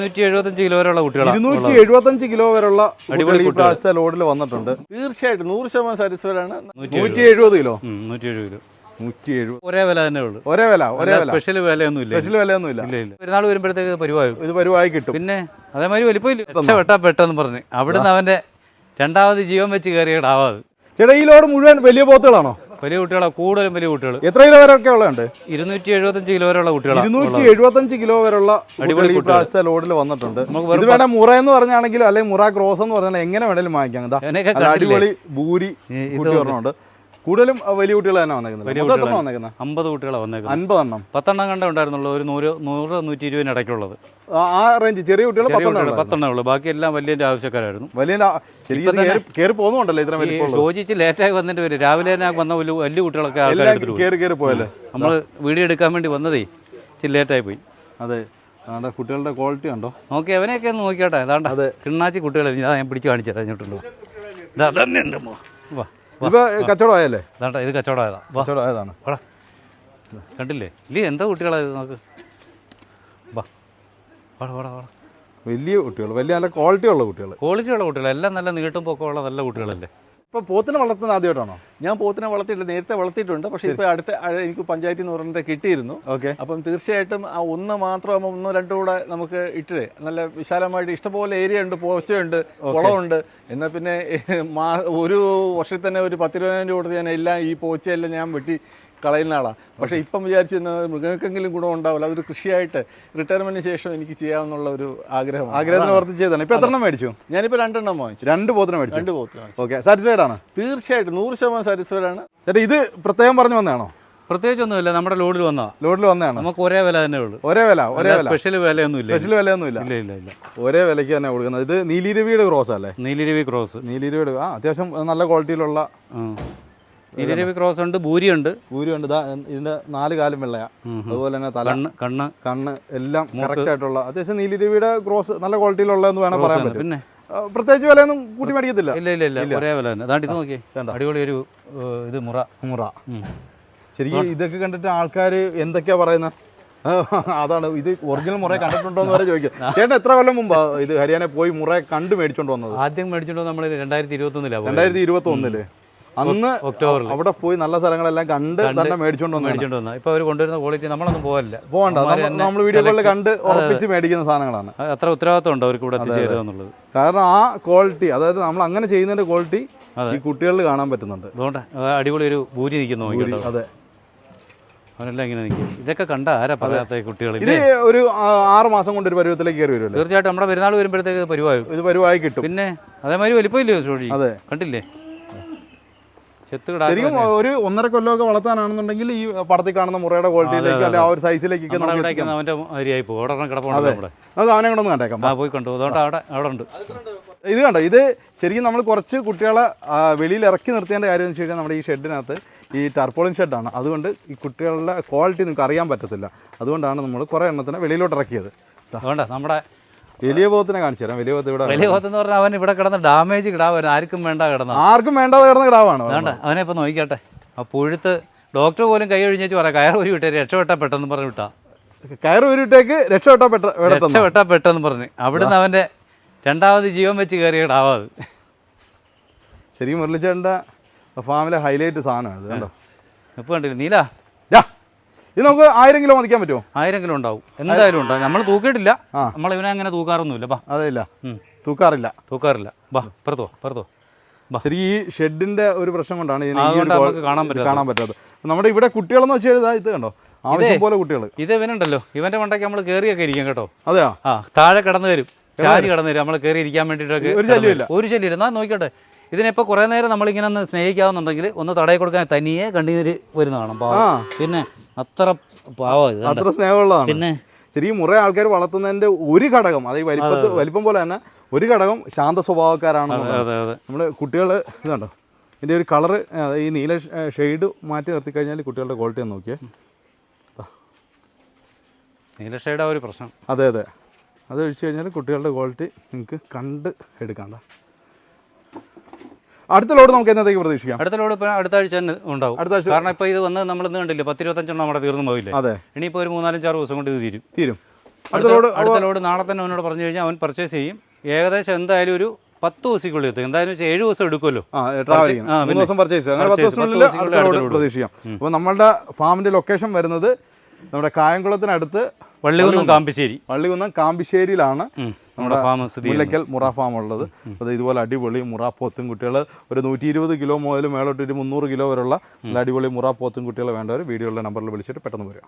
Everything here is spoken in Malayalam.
ഇരുന്നൂറ്റി എഴുപത്തഞ്ച് കിലോ വരെയുള്ള കുട്ടികളാണ് ഇരുന്നൂറ്റി എഴുപത്തഞ്ച് കിലോ വരെയുള്ള അടിപൊളി ഈ കുട്ടികൾ. പ്രാവശ്യത്തെ ലോഡിൽ വന്നിട്ടുണ്ട്. തീർച്ചയായിട്ടും നൂറ് ശതമാനം സാറ്റിസ്ഫൈഡ് ആണ്. നൂറ്റി എഴുപത്. കിലോ? നൂറ്റി എഴുപത് കിലോ. നൂറ്റി എഴുപത് ഒരേ വില തന്നെ ഉള്ളൂ. ഒരേ വില ഒരേ വില. സ്പെഷ്യൽ വിലയൊന്നും ഇല്ല. സ്പെഷ്യൽ വിലയൊന്നും ഇല്ല ഇല്ല. ഇല്ല പെരുന്നാൾ വരുമ്പോഴത്തേക്ക് പരിവായി ഇത് പരിവായി കിട്ടും. പിന്നെ അതേമാതിരി വലിപ്പം വെട്ടാ പെട്ടെന്ന് പറഞ്ഞ്. അവിടുന്ന് അവന്റെ രണ്ടാമത് ജീവൻ വെച്ച് കയറിയിടാവാത് ചേട്ടാ ഈ ലോഡ് മുഴുവൻ വലിയ പോത്തുകളാണോ? വലിയ കുട്ടികളാ കൂടുതലും വലിയ കുട്ടികൾ എത്ര കിലോ വരെ ഒക്കെ ഉള്ളതുണ്ട്? ഇരുന്നൂറ്റി എഴുപത്തഞ്ച് കിലോ വരെയുള്ള കുട്ടികളാണ് ഇരുന്നൂറ്റി എഴുപത്തഞ്ച് കിലോ വരെയുള്ള അടിപൊളി കുട്ടികൾ. പ്രാവശ്യത്തെ ലോഡിൽ വന്നിട്ടുണ്ട്. ഇത് വേണേ മുറ എന്ന് പറഞ്ഞാണെങ്കിലും അല്ലെങ്കിൽ മുറ ക്രോസ് എന്ന് പറഞ്ഞാൽ എങ്ങനെ വേണേലും വാങ്ങിക്കാം? അടിപൊളി ഭൂരി കുട്ടി പറഞ്ഞുണ്ട് കൂടുതലും വലിയ കുട്ടികൾ തന്നെ വന്നേക്കുന്നത്. അമ്പത് കുട്ടികളാണ്. വന്നേക്കുന്നത്? അൻപതെണ്ണം. പത്തെണ്ണം കണ്ടേ ഉണ്ടായിരുന്നുള്ളൂ. ഒരു നൂറ് നൂറ് നൂറ്റി ഇരുപതിന് ഇടയ്ക്കുള്ളത്. ആ- റേഞ്ച് ചെറിയ കുട്ടികൾ പത്തെണ്ണം. പത്തെണ്ണേ ഉള്ളൂ. ബാക്കി എല്ലാം വലിയ ആവശ്യക്കാരായിരുന്നു. വലിയ കയറി പോകുന്നുണ്ടല്ലോ ഇത്ര വലിയ ചോദിച്ച് ലേറ്റായി വന്നിട്ട് വരും രാവിലെ തന്നെ വന്ന വലിയ കുട്ടികളൊക്കെ ആൾക്കാർ പോയല്ലേ? നമ്മൾ വീഡിയോ എടുക്കാൻ വേണ്ടി വന്നതേ. ഇച്ചിരി ലേറ്റായി പോയി. അതെ. അതാണ്ട് കുട്ടികളുടെ ക്വാളിറ്റി ഉണ്ടോ നോക്കി അവനെയൊക്കെ ഒന്ന് നോക്കിയാട്ടെ. അതാണ്ട് അത്. കിണ്ണാച്ചി കുട്ടികളെ ഞാൻ പിടിച്ച് കാണിച്ചു തരാം ഇങ്ങോട്ടുള്ളൂ. ഇതാ തന്നെ ഉണ്ട് വാ. ഇപ്പൊ കച്ചവടം ആയല്ലേ ഇത് കച്ചവടമായതാ. വാ. കച്ചവടം കണ്ടില്ലേ? ഇല്ലേ എന്താ കുട്ടികളാ നമുക്ക്? വാ. വാടാ വാടാ വാടാ. വലിയ കുട്ടികൾ വലിയ നല്ല ക്വാളിറ്റി ഉള്ള കുട്ടികൾ. ക്വാളിറ്റി ഉള്ള കുട്ടികൾ. എല്ലാം നല്ല നീട്ടും പൊക്കമുള്ള നല്ല കുട്ടികളല്ലേ? ഇപ്പൊ പോത്തിനെ വളർത്തുന്നത് ആദ്യമായിട്ടാണോ? ഞാൻ പോത്തിനെ വളർത്തിയിട്ടുണ്ട് നേരത്തെ വളർത്തിയിട്ടുണ്ട് പക്ഷേ ഇപ്പോൾ അടുത്ത എനിക്ക് പഞ്ചായത്തിൽ നിന്ന് പറഞ്ഞത് കിട്ടിയിരുന്നു. ഓക്കെ. അപ്പം തീർച്ചയായിട്ടും ആ ഒന്ന് മാത്രം ഒന്നോ രണ്ടോ കൂടെ നമുക്ക് ഇട്ടേ നല്ല വിശാലമായിട്ട് ഇഷ്ടപോലെ ഏരിയ ഉണ്ട് പോച്ചയുണ്ട് കുളമുണ്ട്. എന്നാൽ പിന്നെ ഒരു വർഷത്തിൽ തന്നെ ഒരു പത്തിരുപതിനായിരം രൂപ കൊടുത്ത് ഞാൻ എല്ലാം ഈ പോച്ചയെല്ലാം ഞാൻ വെട്ടി കളയുന്ന ആളാണ് പക്ഷേ ഇപ്പം വിചാരിച്ചിരുന്നത് മൃഗങ്ങൾക്കെങ്കിലും ഗുണം ഉണ്ടാവില്ല. അതൊരു കൃഷിയായിട്ട് റിട്ടയർമെന്റിന് ശേഷം എനിക്ക് ചെയ്യാമെന്നുള്ള ഒരു ആഗ്രഹം ആഗ്രഹത്തിന് വർദ്ധിച്ച് ചെയ്താണ് ഇപ്പോൾ എത്രണ്ണം മേടിച്ചു? ഞാനിപ്പോൾ രണ്ടെണ്ണം വാങ്ങിച്ചു. രണ്ട് പോത്തിനെ മേടിച്ചു. രണ്ട് പോത്തിനെ ഓക്കെ. സാറ്റിസ്ഫൈഡ് ആണ്? തീർച്ചയായിട്ടും. നൂറ് ശതമാനം സാറ്റിസ്ഫൈഡ് ആണ്. ചേട്ടാ ഇത് പ്രത്യേകം പറഞ്ഞു വന്നതാണോ? പ്രത്യേകിച്ച് ഒന്നുമില്ല നമ്മുടെ ലോഡിൽ വന്നതാ. ലോഡിൽ വന്നതാണ്. നമുക്ക് ഒരേ വില തന്നെ ഉള്ളൂ. ഒരേ വില ഒരേ വില. സ്പെഷ്യൽ വിലയൊന്നും ഇല്ല സ്പെഷ്യൽ വിലയൊന്നും ഇല്ല ഇല്ല ഇല്ല. ഇല്ല ഒരേ വിലയ്ക്ക് തന്നെ കൊടുക്കുന്നത്. ഇത് നീലിരവിയുടെ ക്രോസ് അല്ലേ? നീലിരവി ക്രോസ് നീലിരവിയുടെ ആ അത്യാവശ്യം നല്ല ക്വാളിറ്റിയിലുള്ള നീലിരവി ക്രോസ് ഉണ്ട് ഭൂരിയുണ്ട് ഭൂരിയുണ്ട്. ഇതാ ഇതിന്റെ നാല് കാലും വെള്ളയാ. അതുപോലെ തന്നെ തല കണ്ണ് കണ്ണ്. എല്ലാം കറക്റ്റ് ആയിട്ടുള്ള അത്യാവശ്യം നീലിരവിയുടെ ക്രോസ് നല്ല ക്വാളിറ്റിയിലുള്ളതെന്ന് വേണം പറയാൻ. പറ്റും. പിന്നെ പ്രത്യേകിച്ച് വിലയൊന്നും കൂട്ടി മേടിക്കത്തില്ല. ഇല്ല ഇല്ല ഇല്ല. ഒരേ വില തന്നെ. അതാണ്ട് ഇത് നോക്കിയേ. കണ്ടോ? അടിപൊളി ഒരു ഇത് മുറ. മുറ. ശരി ശരിക്കും ഇതൊക്കെ കണ്ടിട്ട് ആൾക്കാർ എന്തൊക്കെയാ പറയുന്നത് അതാണ്. ഇത് ഒറിജിനൽ മുറ കണ്ടിട്ടുണ്ടോ എന്ന് വരെ ചോദിക്കും. ചേട്ടൻ എത്ര കൊല്ലം മുമ്പാ ഇത് ഹരിയാന പോയി മുറ കണ്ടു മേടിച്ചോണ്ട് വന്നത്? ആദ്യം മേടിച്ചോണ്ട് നമ്മൾ രണ്ടായിരത്തി ഇരുപത്തി ഒന്നിലാണ് രണ്ടായിരത്തി ഇരുപത്തി ഒന്നിൽ അന്ന് ഒക്ടോബറിൽ. അവിടെ പോയി നല്ല സ്ഥലങ്ങളെല്ലാം കണ്ട് തന്നെ മേടിച്ചോണ്ട് വന്നു മേടിച്ചോണ്ട് വന്നു ഇപ്പൊ അവർ കൊണ്ടുവരുന്ന ക്വാളിറ്റി നമ്മളൊന്നും പോകല്ല പോകണ്ട നമ്മൾ വീഡിയോ കോളിൽ കണ്ട് ഉറപ്പിച്ച് മേടിക്കുന്ന സാധനങ്ങളാണ്. അത്ര ഉത്തരവാദിത്വം ഉണ്ട് അവർക്ക് ഇവിടെ എന്നുള്ളത്. കാരണം ആ ക്വാളിറ്റി അതായത് നമ്മൾ അങ്ങനെ ചെയ്യുന്നതിന്റെ ക്വാളിറ്റി ഈ കുട്ടികളിൽ കാണാൻ പറ്റുന്നുണ്ട്. അതുകൊണ്ട് അടിപൊളി ഒരു ഭൂരി നിൽക്കുന്നു അതെ. അവരെല്ലാം ഇങ്ങനെ നിൽക്കും. ഇതൊക്കെ കണ്ട ആരാ പറയാത്ത കുട്ടികൾ? ഇത് ഒരു ആറ് മാസം കൊണ്ട് ഒരു പരുവത്തിലേക്ക് കയറി വരുമല്ലോ? തീർച്ചയായിട്ടും നമ്മുടെ പെരുന്നാൾ വരുമ്പോഴത്തേക്ക് പരിവാകും. ഇത് പരുവായി കിട്ടും. പിന്നെ അതേമാതിരി വലിപ്പമില്ലേ ഷോഴി അതെ. കണ്ടില്ലേ? ശരിക്കും ഒരു ഒന്നര കൊല്ലമൊക്കെ വളർത്താനാണെന്നുണ്ടെങ്കിൽ ഈ പടത്തിൽ കാണുന്ന മുറയുടെ ക്വാളിറ്റിയിലേക്ക് അല്ലെ ആ ഒരു സൈസിലേക്കൊക്കെ നമ്മുടെ നമുക്ക് അവനെ കൂടെ ഒന്ന് കണ്ടേക്കാം. ആ പോയി കണ്ടു. അതുകൊണ്ട് അവിടെ അവിടെ ഉണ്ട്. ഇത് കണ്ടോ? ഇത് ശരിക്കും നമ്മൾ കുറച്ച് കുട്ടികളെ വെളിയിൽ ഇറക്കി നിർത്തേണ്ട കാര്യം എന്ന് വെച്ച് കഴിഞ്ഞാൽ നമ്മുടെ ഈ ഷെഡിനകത്ത് ഈ ടർപ്പോളിൻ ഷെഡാണ് അതുകൊണ്ട് ഈ കുട്ടികളുടെ ക്വാളിറ്റി നിങ്ങൾക്ക് അറിയാൻ പറ്റത്തില്ല. അതുകൊണ്ടാണ് നമ്മൾ കുറേ എണ്ണത്തിനെ വെളിയിലോട്ട് ഇറക്കിയത്. അതുകൊണ്ടാ നമ്മുടെ വലിയ പോത്തിനെ കാണിച്ചു തരാം. വലിയ പോത്ത് ഇവിടെ വലിയ പോത്തെന്ന് പറഞ്ഞാൽ അവൻ ഇവിടെ കിടന്ന് ഡാമേജ് കിടാവുന്നു ആർക്കും വേണ്ട കിടന്ന? ആർക്കും വേണ്ടാതെ കിടന്ന കിടാവാണ്? വേണ്ട. അവനെ ഇപ്പൊ നോക്കിക്കട്ടെ ആ പുഴുത്ത് ഡോക്ടർ പോലും കൈ ഒഴിഞ്ഞേച്ച് പറയാം കയർ ഒരു വിട്ടേ രക്ഷപ്പെട്ടാ പെട്ടെന്ന് പറഞ്ഞു വിട്ടാ. കയർ ഉരുട്ടേക്ക് രക്ഷപ്പെട്ടാ പെട്ട രക്ഷപ്പെട്ടാ പെട്ടെന്ന് പറഞ്ഞു. അവിടുന്ന് അവന്റെ രണ്ടാമത് ജീവൻ വെച്ച് കയറിയ കിടാവാത്. ശരിക്കും മുരളിച്ചേട്ടന്റെ ഫാമിലെ ഹൈലൈറ്റ് സാധനമാണ് ഇത് കണ്ടോ? ഇപ്പൊ കണ്ടില്ല? നീല? ഇത് നമുക്ക് ആയിരം കിലോ മതിക്കാൻ പറ്റുമോ? ആയിരം കിലോ ഉണ്ടാവും. എന്തായാലും ഉണ്ടാവും. നമ്മൾ തൂക്കിയിട്ടില്ല. നമ്മൾ ഇവനെ അങ്ങനെ തൂക്കാറൊന്നുമില്ല. ബാ. അതെ ഇല്ല ഉം. തൂക്കാറില്ല. തൂക്കാറില്ല. ബാ പുറത്തോ പുറത്തോ ശരിക്കും ഈ ഷെഡിന്റെ ഒരു പ്രശ്നം കൊണ്ടാണ് കാണാൻ പറ്റാത്ത പറ്റാത്തത്. നമ്മുടെ ഇവിടെ കുട്ടികളെന്ന് വെച്ച് കഴിഞ്ഞാൽ ഇത് കണ്ടോ? ആവശ്യം പോലെ കുട്ടികൾ ഇത് ഇവനുണ്ടല്ലോ. ഇവന്റെ മണ്ടയ്ക്ക് നമ്മൾ കയറിയൊക്കെ ഇരിക്കും കേട്ടോ. അതെയോ? ആ താഴെ കടന്നു വരും. ചാരി കടന്നു വരും. നമ്മൾ കയറി ഇരിക്കാൻ വേണ്ടിയിട്ടൊക്കെ ഒരു ശല്യമില്ല. ഒരു ശല്യമില്ല എന്നാ നോക്കട്ടെ ഇതിനിപ്പോൾ കുറേ നേരം നമ്മളിങ്ങനെ ഒന്ന് സ്നേഹിക്കാവുന്നുണ്ടെങ്കിൽ ഒന്ന് തടയി കൊടുക്കാൻ തനിയെ കണ്ണീര് വരുന്നതാണ്. പിന്നെ അത്ര പാവം അത്ര സ്നേഹമുള്ളതാണ്. പിന്നെ ശരിക്കും മുറേ ആൾക്കാർ വളർത്തുന്നതിന്റെ ഒരു ഘടകം അത് ഈ വലിപ്പത്ത് വലിപ്പം പോലെ തന്നെ ഒരു ഘടകം ശാന്ത സ്വഭാവക്കാരാണ് നമ്മുടെ കുട്ടികൾ ഇതുണ്ടോ ഇതിന്റെ ഒരു കളറ് ഈ നീല ഷെയ്ഡ് മാറ്റി നിർത്തി കഴിഞ്ഞാൽ കുട്ടികളുടെ ക്വാളിറ്റി ഒന്ന് നോക്കിയേ. ഷെയ്ഡാ ഒരു പ്രശ്നം. അതെ അതെ. അത് ഒഴിച്ചു കഴിഞ്ഞാൽ കുട്ടികളുടെ ക്വാളിറ്റി നിങ്ങൾക്ക് കണ്ട് എടുക്കാം ദാ. അടുത്ത ലോഡ് നമുക്ക് എന്നത്തേക്ക് പ്രതീക്ഷിക്കാം? അടുത്ത ലോഡ് ഇപ്പോൾ അടുത്ത ആഴ്ച തന്നെ ഉണ്ടാവും. അടുത്ത ആഴ്ച കാരണം ഇപ്പോൾ ഇത് വന്ന് നമ്മൾ ഇന്ന് കണ്ടില്ല പത്ത് ഇരുപത്തഞ്ചെണ്ണം നമ്മുടെ തീർന്നു പോയില്ലേ? അതെ. ഇനിയിപ്പോൾ ഒരു മൂന്നാലഞ്ചാറ് ദിവസം കൊണ്ട് ഇത് തീരും. തീരും. അടുത്ത ലോഡ് അടുത്ത ലോഡ് നാളെ തന്നെ അവനോട് പറഞ്ഞു കഴിഞ്ഞാൽ അവൻ പർച്ചേസ് ചെയ്യും. ഏകദേശം എന്തായാലും ഒരു പത്ത് ദിവസക്കുള്ളിൽ എത്തും. എന്തായാലും വെച്ചാൽ ഏഴ് ദിവസം എടുക്കുമല്ലോ. മൂന്ന് ദിവസം പർച്ചേസ് അങ്ങനെ പത്ത് ദിവസത്തിനുള്ളിൽ അടുത്ത ലോഡ് പ്രതീക്ഷിക്കാം. അപ്പോൾ നമ്മളുടെ ഫാമിന്റെ ലൊക്കേഷൻ വരുന്നത് നമ്മുടെ കായംകുളത്തിനടുത്ത് വള്ളികുന്നം കാമ്പിശ്ശേരി. വള്ളികുന്നം കാമ്പിശ്ശേരിയിലാണ്. നമ്മുടെ ഫാം. മുല്ലയ്ക്കൽ മുറ ഫാം ഉള്ളത്. അത് ഇതുപോലെ അടിപൊളി മുറ പോത്തും കുട്ടികൾ ഒരു നൂറ്റി ഇരുപത് കിലോ മുതൽ മേളോട്ട് ഒരു മുന്നൂറ് കിലോ വരെയുള്ള നല്ല അടിപൊളി മുറ പോത്തും കുട്ടികൾ വേണ്ടവർ വീഡിയോയുടെ നമ്പറിൽ വിളിച്ചിട്ട് പെട്ടെന്ന് വരിക.